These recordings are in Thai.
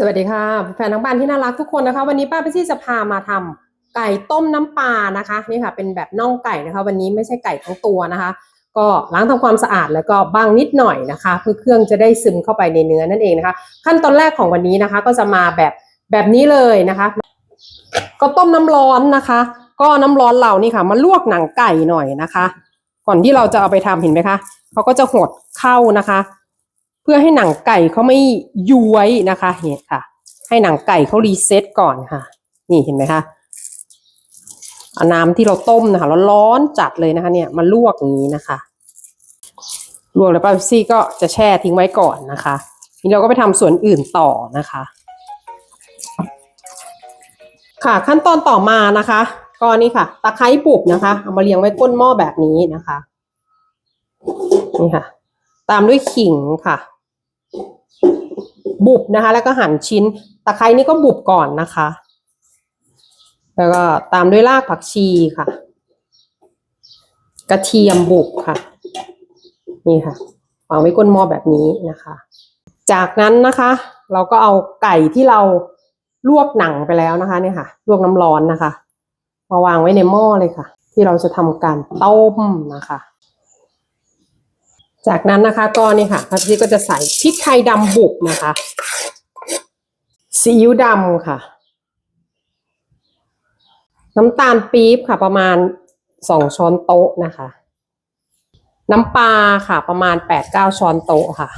สวัสดีค่ะแฟนทั้งบ้านที่น่ารักทุกคนนะคะ วันนี้ป้าพี่ซี่จะพามาทำไก่ต้มน้ำปลานะคะนี่ค่ะ เป็นแบบน่องไก่นะคะ วันนี้ไม่ใช่ไก่ทั้งตัวนะคะ ก็ล้างทำความสะอาดแล้วก็บ้างนิดหน่อยนะคะ เพื่อเครื่องจะได้ซึมเข้าไปในเนื้อนั่นเองนะคะ ขั้นตอนแรกของวันนี้นะคะ ก็จะมาแบบแบบนี้เลยนะคะ ก็ต้มน้ำร้อนนะคะ ก็น้ำร้อนเรานี่ค่ะ มาลวกหนังไก่หน่อยนะคะ ก่อนที่เราจะเอาไปทำเห็นไหมคะเขาก็จะหดเข้านะคะ พื่อให้หนังไก่เขาไม่ย้วยนะคะเนี่ยค่ะ ให้หนังไก่เขารีเซ็ตก่อนค่ะ นี่เห็นไหมคะเอาน้ำที่เราต้มนะคะแล้วร้อนจัดเลยนะคะ เนี่ยมาลวกอย่างนี้นะคะลวกแล้วป้าซี่ก็จะแช่ทิ้งไว้ก่อนนะคะนี่เราก็ไปทำส่วนอื่นต่อนะคะ ค่ะขั้นตอนต่อมานะคะก็นี่ค่ะ ตะไคร้บุบนะคะ เอามาเรียงไว้ก้นหม้อแบบนี้นะคะ นี่ค่ะ ตามด้วยขิงค่ะ บุบนะคะ แล้วก็หั่นชิ้น ตะไคร้นี่ก็บุบก่อนนะคะ แล้วก็ตามด้วยรากผักชีค่ะ กระเทียมบุบค่ะ นี่ค่ะวางไว้ก้นหม้อแบบนี้นะคะ จากนั้นนะคะ เราก็เอาไก่ที่เราลวกหนังไปแล้วนะคะเนี่ยค่ะ ลวกน้ำร้อนนะคะ มาวางไว้ในหม้อเลยค่ะ ที่เราจะทำการต้มนะคะ จากนั้นนะคะก็นี่ค่ะพัชชีก็จะใส่พริกไทยดำบุกนะคะซีอิ๊วดำค่ะ น้ำตาลปี๊บค่ะ ประมาณสองช้อนโต๊ะนะคะ น้ำปลาค่ะ ประมาณแปดเก้าช้อนโต๊ะค่ะ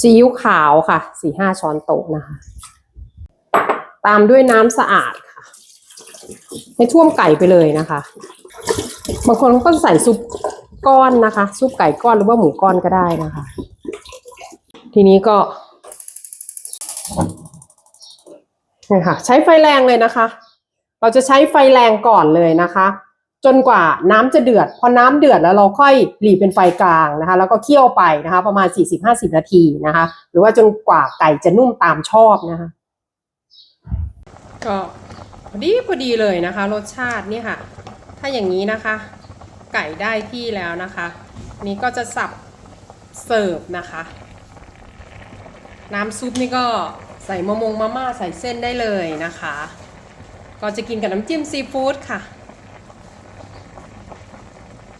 ซีอิ๊วขาวค่ะสี่ห้าช้อนโต๊ะนะคะ ตามด้วยน้ำสะอาดค่ะ ให้ท่วมไก่ไปเลยนะคะ บางคนก็ใส่ซุป ก้อนนะคะ ซุปไก่ก้อนหรือว่าหมูก้อนก็ได้นะคะ ทีนี้ก็นี่ค่ะ ใช้ไฟแรงเลยนะคะ เราจะใช้ไฟแรงก่อนเลยนะคะ จนกว่าน้ำจะเดือด พอน้ำเดือดแล้วเราค่อยหลีเป็นไฟกลางนะคะ แล้วก็เคี่ยวไปนะคะ ประมาณ 40-50 นาทีนะคะ หรือว่าจนกว่าไก่จะนุ่มตามชอบนะคะ ก็พอดีพอดีเลยนะคะ รสชาตินี่ค่ะ ถ้าอย่างนี้นะคะ ไก่ได้ที่แล้วนะคะนนี้ก็จะสับเสิร์ฟนะคะ น้ำซุปนี่ก็ใส่มะมงมาม่าใส่เส้นได้เลยนะคะ ก็จะกินกับน้ำจิ้มซีฟู้ดค่ะ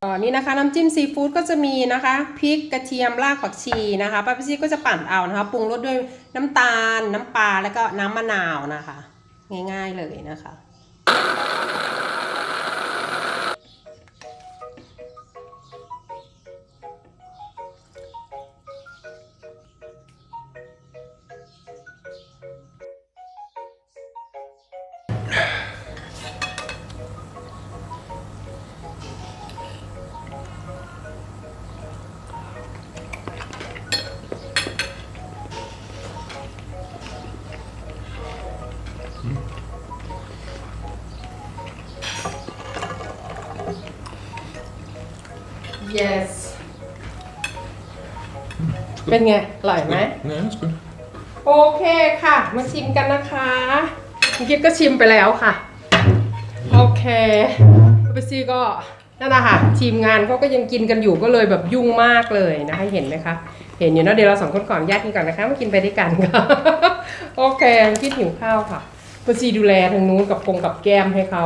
ก็นี่นะคะน้ำจิ้มซีฟู้ดก็จะมีนะคะพริกกระเทียมรากผักชีนะคะป้าพิซี่ก็จะปั่นเอานะคะปรุงรสด้วยน้ำตาลน้ำปลาแล้วก็น้ำมะนาวนะคะ ง่ายๆเลยนะคะ yes เป็นไงอร่อยไหม Yeah, that's good. โอเคค่ะ มาชิมกันนะคะเมื่อกี้ก็ชิมไปแล้วค่ะ โอเคไปซี่ก็นั่นแหละค่ะทีมงานเขาก็ยังกินกันอยู่ก็เลยแบบยุ่งมากเลยนะคะเห็นไหมคะ เห็นอยู่นะเดี๋ยวเราสองคนก่อนแยกกินก่อนนะคะมากินไปด้วยกันค่ะ โอเคคิดหิวข้าวค่ะปซีดูแลทางนู้นกับปงกับแก้มให้เขา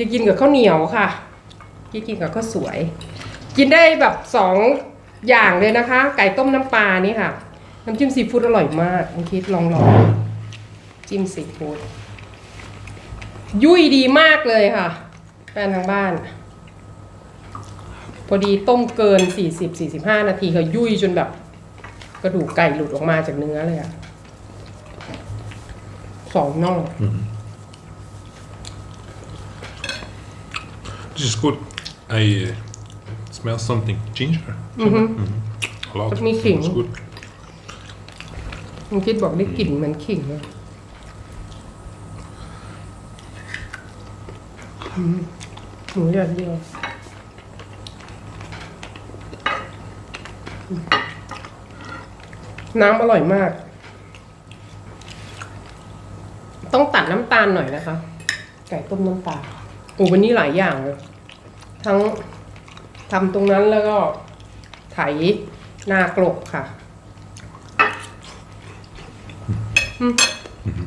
จะกินกับข้าวเหนียวค่ะกินกินกับข้าวสวย กินได้แบบสองอย่างเลยนะคะ ไก่ต้มน้ำปลานี่ค่ะ น้ำจิ้มซีฟู้ดอร่อยมากคุณคิดลองลองจิ้มซีฟู้ดยุ่ยดีมากเลยค่ะแฟนทางบ้าน พอดีต้มเกิน 40-45 นาทีค่ะยุ่ยจนแบบ กระดูกไก่หลุดออกมาจากเนื้อเลยอะสองน่อง This is good. I uh, smell something ginger. Mm-hmm. A lot. Let me think. It's good. คุณคิดบอกได้กลิ่นเหมือนขิงเลย อืมหมูยอดเยี่ยมน้ำอร่อยมาก ต้องตัดน้ำตาลหน่อยนะคะ ไก่ต้มน้ำตาลโอ้วันนี้หลายอย่างเลย ทั้ง ทำตรงนั้นแล้วก็ไถนากลบค่ะ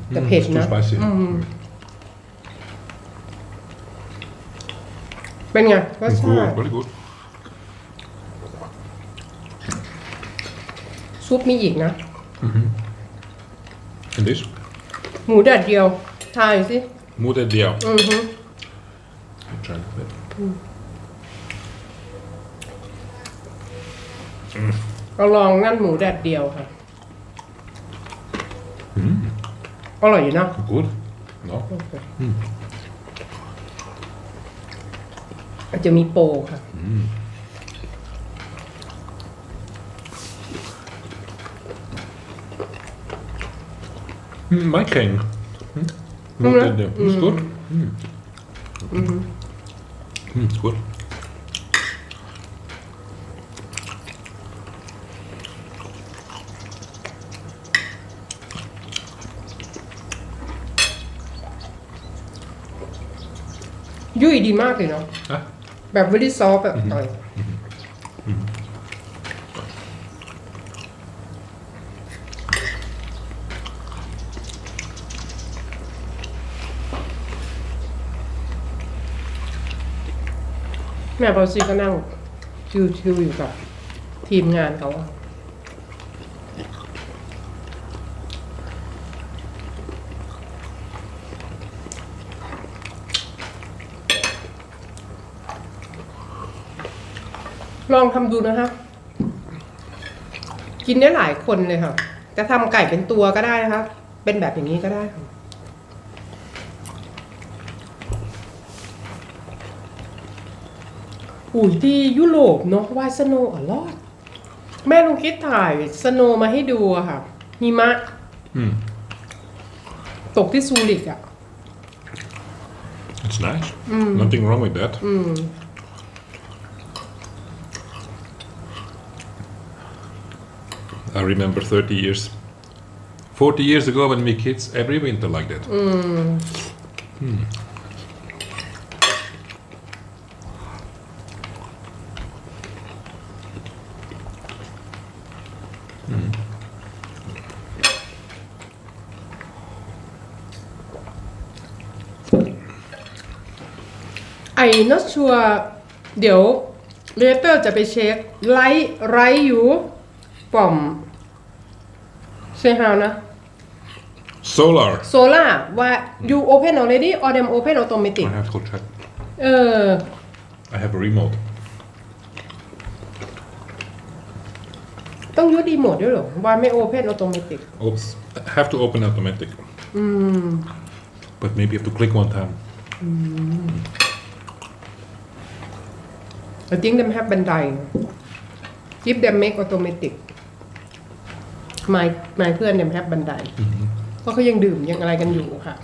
แต่เผ็ด it's too นะ spicy. อืมเป็นไงรสชา Good, ติ very good. ซุปมีอีกนะ And this? หมูแดดเดียว ทายสิ Moeder Dio. อือฮึ I'll try that. เราลองนั่นหมูแดดเดียวค่ะอร่อยอยู่นะ Good. No? อาจจะมีโปรค่ะ Mm, my king. Mm. Moeder Dio. It's good. Mm. Mm, it's good. ยุ่ยดีมากเลยเนาะ Ah, แบบวิลลี่ซอฟแบบต่อยแม่บอซีก็นั่งชิวๆอยู่กับทีมงานเขาอะ ลองทำดูนะคะ กินได้หลายคนเลยค่ะ จะทำไก่เป็นตัวก็ได้นะคะ เป็นแบบอย่างนี้ก็ได้ค่ะอุ้ยที่ยุโรปเนาะวายสโนว์อลอด แม่ลุงคิดถ่ายสโนมาให้ดูอะค่ะหิมะ mm. ตกที่ซูริกอะ It's nice. Nothing wrong with that. อืม I remember 30 years, 40 years ago when we kids, every winter like that. Mm. I not sure เดี๋ยวเลเตอร์จะไปเช็คไลท์ไรอยู่ป่ อมเซฮาวนะ Solar. โซล่าว่า you open already or them open automatic I have to check. เออ I have a remote. ต้องยุดดีโหมดด้วยเหรอ ว่าไม่ open automatic Oops. I have to open automatic. But maybe you have to click one time. I think them have บันได if them make automatic my my เพื่อน them have บันไดเพราะเขายังดื่มยังอะไรกันอยู่ค่ะ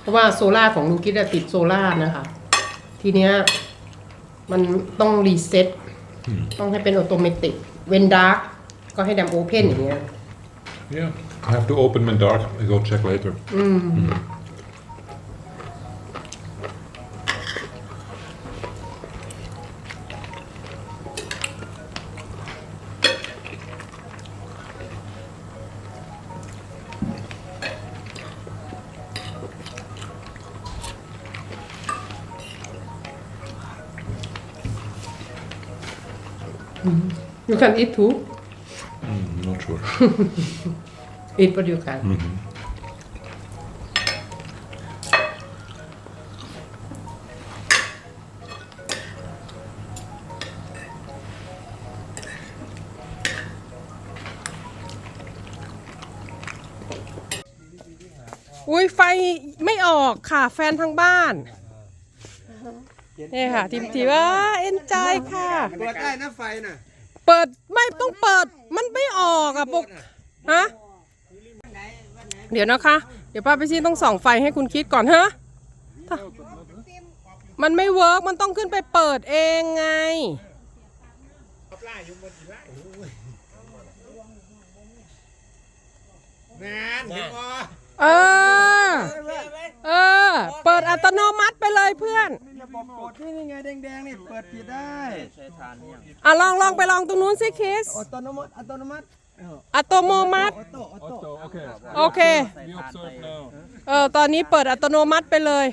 เพราะว่าโซล่าของลูกิสอะติดโซล่านะคะ ทีเนี้ยมันต้องรีเซ็ตต้องให้เป็นออโตเมติกเวนดาร์กก็ให้ดำโอเพนอย่างเงี้ย Yeah. I have to open when dark. I go check later. You can eat too I'm not sure. eat what you can อุ้ยไฟไม่ออกค่ะ แฟนทางบ้าน นี่ค่ะทีมทีว่าเอ็นจอยค่ะ เปิดได้นะไฟน่ะเปิดไม่ต้องเปิดมันไม่ออกอะปุกฮะเดี๋ยวนะคะ เดี๋ยวป้าไปซี่ต้องส่องไฟให้คุณคิดก่อนฮะถ้ามันไม่เวิร์กมันต้องขึ้นไปเปิดเองไงนานเห็นบ่ เออ เออ เปิดอัตโนมัติไปเลยเพื่อนระบบกดนี่นี่ไงแดงๆนี่เปิดปิดได้อะลองลองไปลองตรงนู้นสิคิสอัตโนมัติอัตโนมัติอัตโนมัติออโต้ออโต้ Otto, okay. โอเค We observe now. เออตอนนี้เปิดอัตโนมัติไปเลย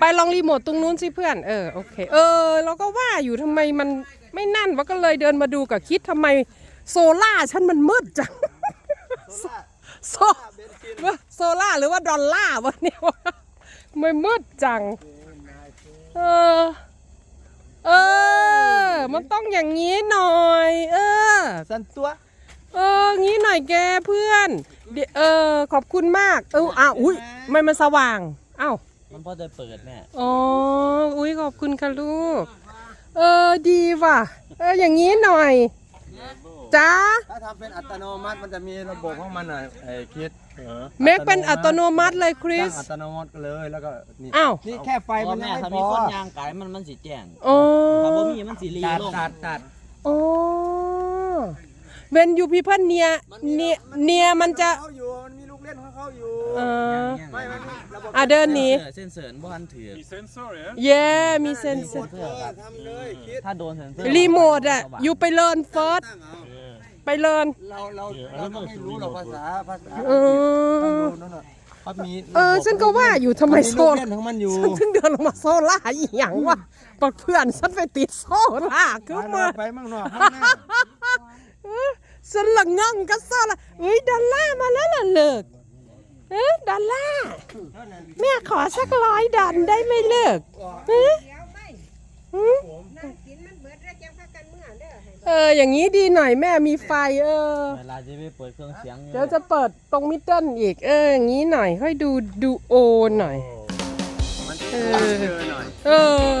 ไปลองรีโมทตรงนู้นสิเพื่อน เออโอเค เออ เราก็ว่าอยู่ทำไมมันไม่นั่นวะก็เลยเดินมาดูกับคิดทำไมโซล่าฉันมันมืดจังโซ ว่าโซล่าหรือว่าดอลล่าวะเนี่ยวะทำไม่มืดจัง เออ เออ มันต้องอย่างนี้หน่อย เออ สันตัวเออ งี้หน่อยแกเพื่อนเดี๋ยวเออ ขอบคุณมาก เอออ้าวอุ้ยไม่มันสว่างอ้าวมันพอจะเปิดแม่อ๋อ อุ้ยขอบคุณค่ะลูก เออ ดีว่ะ เออ อย่างนี้หน่อย จ้าถ้าทำเป็นอัตโนมัติมันจะมีระบบของมันหน่อยไอ้คิดเมคเป็นอัตโนมัติเลยคริสตั้งอัตโนมัติเลยแล้วก็นี่อ้าวนี่แค่ไฟพอมันยังแม่ไม่ถ้าพมีอคนยางไก่มันมันสิแจ้งอ๋อถ้าบ่มีมันสิรีตัดลงตัดตัดอ๋อ when you people near near near มันจะเขาอยู่มันมีลูกเล่นของเขาอยู่เออไม่ไม่ไม่ระบบอะเดินหนีเส้นเสริญบ่ทันถือ The sensor, yeah? เย้มีเซนเซอร์เออทำเลยคิดถ้าโดนเซนเซอร์รีโมทอะอยู่ไปเลิร์นเฟิร์สตั้งเอา ไปเลิร์นเราเราเราก็ไม่รู้หรอกภาษาภาษาเออนั่นน่ะเขามีเออ ฉันก็ว่าอยู่ทำไมนโซลูกนเล่นของมันอยู่ฉันถึงเดินลงมาโซล่าอีหยังวะปักเพื่อนฉันไปติดโซล่าคือไปมาไปมั่งนอกข้างหน้าฉันละงังกับโซล่าเฮ้ยดอลล่าร์มาแล้วล่ะเลิกเอ๊ะดอลล่าร์แม่ขอสักร้อยดันได้ไหมเลิกเอ๊ะหืม เออ อย่างนี้ดีหน่อยแม่มีไฟ เออ เวลาจะไปเปิดเครื่องเสียงอยู่เดี๋ยวจะเปิดตรงมิดเดิลอีก เออ อย่างนี้หน่อย ค่อยดูดูโอหน่อย มันเอเจออหน่อย เออ